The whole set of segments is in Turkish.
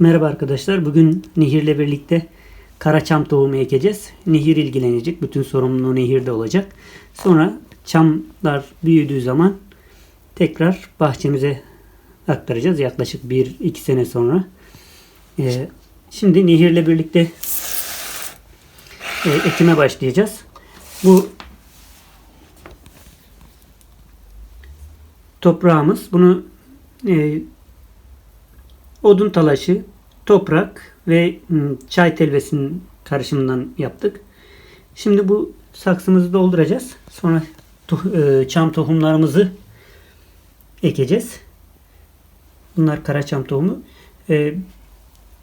Merhaba arkadaşlar. Bugün Nehir'le birlikte karaçam tohumu ekeceğiz. Nehir ilgilenecek. Bütün sorumluluğu Nehir'de olacak. Sonra çamlar büyüdüğü zaman tekrar bahçemize aktaracağız. Yaklaşık 1-2 sene sonra. Ee, şimdi Nehir'le birlikte e, ekime başlayacağız. Bu toprağımız. Bunu e, odun talaşı, toprak ve mm, çay telvesinin karışımından yaptık. Şimdi bu saksımızı dolduracağız. Sonra e, çam tohumlarımızı ekeceğiz. Bunlar kara çam tohumu. E,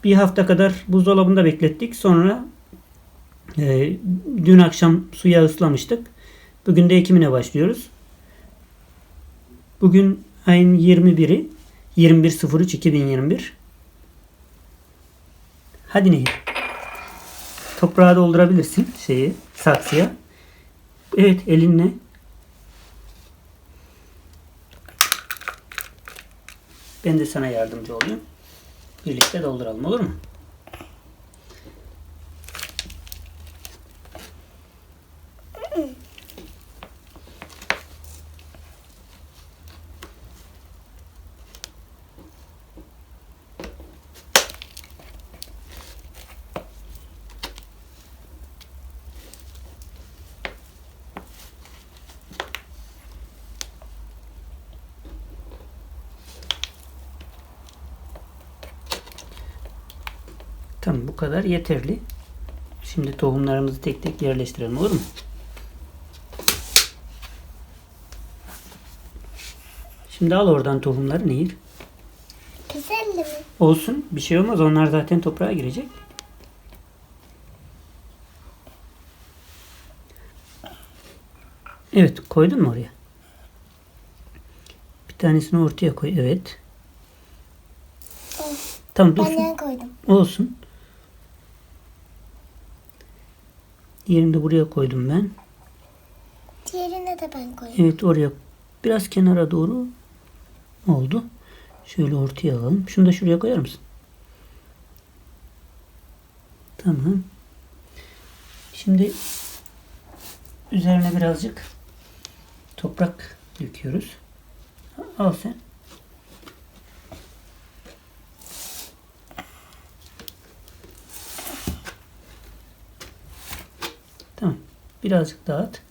Bir hafta kadar buzdolabında beklettik. Sonra e, dün akşam suya ıslamıştık. Bugün de ekimine başlıyoruz. Bugün ayın 21'i 21.03.2021 Hadi Nehir. Toprağa doldurabilirsin şeyi saksıya. Evet elinle. Ben de sana yardımcı olayım. Birlikte dolduralım olur mu? Tamam bu kadar yeterli. Şimdi tohumlarımızı tek tek yerleştirelim olur mu? Şimdi al oradan tohumları Nehir. Güzel mi? Olsun bir şey olmaz onlar zaten toprağa girecek. Evet koydun mu oraya? Bir tanesini ortaya koy evet. Tamam dur. Benden koydum. Olsun. Diğerini de buraya koydum ben. Diğerine de ben koydum. Evet oraya biraz kenara doğru oldu. Şöyle ortaya alalım. Şunu da şuraya koyar mısın? Tamam. Şimdi üzerine birazcık toprak döküyoruz. Al sen. Tamam. Birazcık dağıt.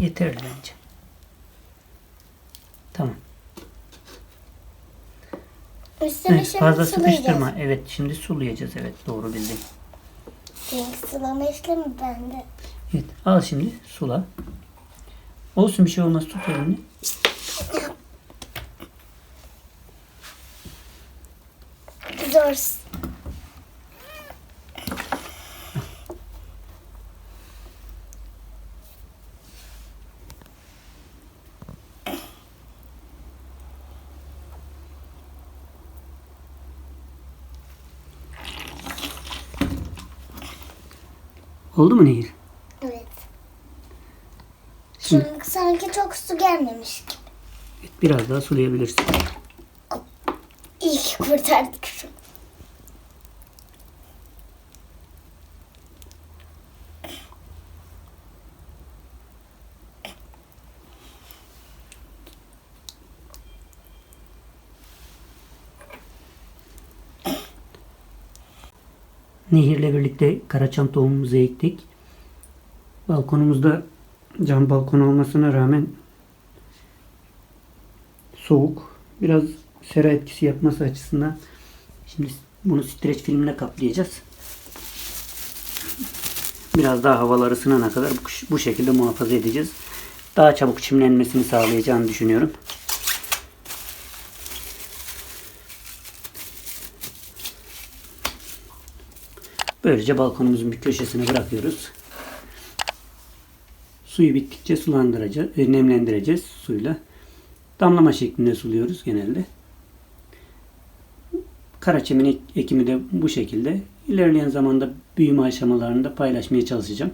Yeterli bence. Tamam. Üstüne Evet, şimdi fazla sulayacağız. sıkıştırma. Evet şimdi sulayacağız. Evet doğru bildin. Çünkü sulama işlemi bende. Evet al şimdi sula. Olsun bir şey olmaz tut elini. Zor. Oldu mu Nehir? Evet. Şimdi Çünkü sanki çok su gelmemiş gibi. evet, biraz daha sulayabilirsin. İyi ki kurtardık şunu. Nehirle birlikte karaçam tohumumuzu ektik. Balkonumuzda cam balkon olmasına rağmen soğuk. Biraz sera etkisi yapması açısından şimdi bunu streç filmle kaplayacağız. Biraz daha havalar ısınana kadar bu, şekilde muhafaza edeceğiz. Daha çabuk çimlenmesini sağlayacağını düşünüyorum. Böylece balkonumuzun bir köşesine bırakıyoruz. Suyu bittikçe sulandıracağız, e, nemlendireceğiz suyla. Damlama şeklinde suluyoruz genelde. Karaçemin ek- ekimi de bu şekilde. İlerleyen zamanda büyüme aşamalarında paylaşmaya çalışacağım.